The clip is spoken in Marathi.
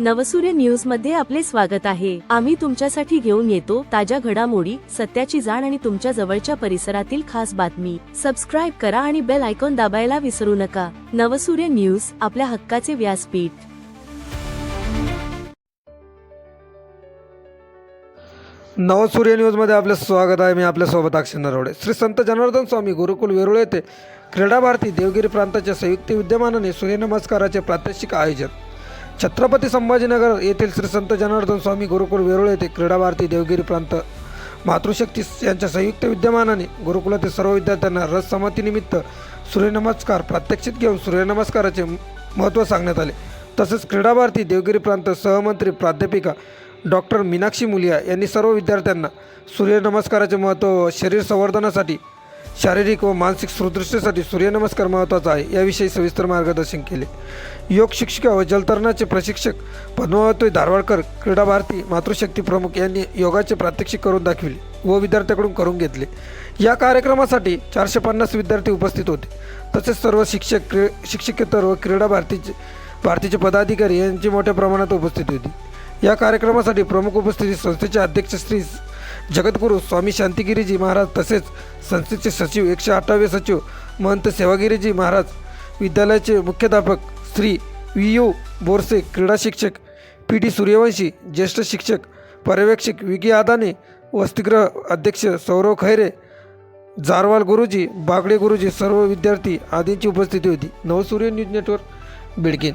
नवसूर्य न्यूजमध्ये आपले स्वागत आहे. आम्ही तुमच्यासाठी घेऊन येतो ताज्या घडामोडी सत्याची जाण आणि तुमच्या जवळच्या परिसरातील खास बातमी. सबस्क्राईब करा आणि बेल आयकॉन दाबायला विसरू नका. नवसूर्य न्यूज आपल्या हक्काचे व्यासपीठ. नवसूर्य न्यूजमध्ये आपलं स्वागत आहे. मी आपल्यासोबत अक्षय नरवडे. श्री संत जनार्दन स्वामी गुरुकुल वेरुळ येथे क्रीडा भारती देवगिरी प्रांताच्या संयुक्त विद्यमानाने सूर्यनमस्काराचे प्रात्यक्षिक आयोजन छत्रपती संभाजीनगर येथील श्री संत जनार्दन स्वामी गुरुकुल वेरुळ येथे क्रीडा भारती देवगिरी प्रांत. मातृशक्ती यांच्या संयुक्त विद्यमानाने गुरुकुलातील सर्व विद्यार्थ्यांना रस समाप्तीनिमित्त सूर्यनमस्कार प्रात्यक्षित घेऊन सूर्यनमस्काराचे महत्त्व सांगण्यात आले. तसेच क्रीडा भारती देवगिरी प्रांत सहमंत्री प्राध्यापिका डॉक्टर मीनाक्षी मुलिया यांनी सर्व विद्यार्थ्यांना सूर्यनमस्काराचे महत्त्व शरीर संवर्धनासाठी शारीरिक व मानसिक सुदृष्टीसाठी सूर्यनमस्कार महत्त्वाचा आहे. याविषयी सविस्तर मार्गदर्शन केले. योग शिक्षिका व जलतरणाचे प्रशिक्षक पद्मावती धारवाडकर क्रीडा भारती मातृशक्ती प्रमुख यांनी योगाचे प्रात्यक्षिक करून दाखविले व विद्यार्थ्याकडून करून घेतले. या कार्यक्रमासाठी चारशे पन्नास विद्यार्थी उपस्थित होते. तसेच सर्व शिक्षक क्री शिक्षकेतर व क्रीडा भारतीचे भारतीचे पदाधिकारी यांची मोठ्या प्रमाणात उपस्थिती होती. या कार्यक्रमासाठी प्रमुख उपस्थिती संस्थेचे अध्यक्ष श्री जगद्गुरू स्वामी शांतिगिरीजी महाराज तसेच संस्थेचे सचिव एकशे अठरावे सचिव महंत सेवागिरीजी महाराज विद्यालयाचे मुख्याध्यापक श्री व्ही यू बोरसे क्रीडा शिक्षक पी डी सूर्यवंशी ज्येष्ठ शिक्षक पर्यवेक्षक विकी आदाने वसतिगृह अध्यक्ष सौरव खैरे जारवाल गुरुजी बागडे गुरुजी सर्व विद्यार्थी आदींची उपस्थिती होती. नवसूर्य न्यूज नेटवर्क बिडकीन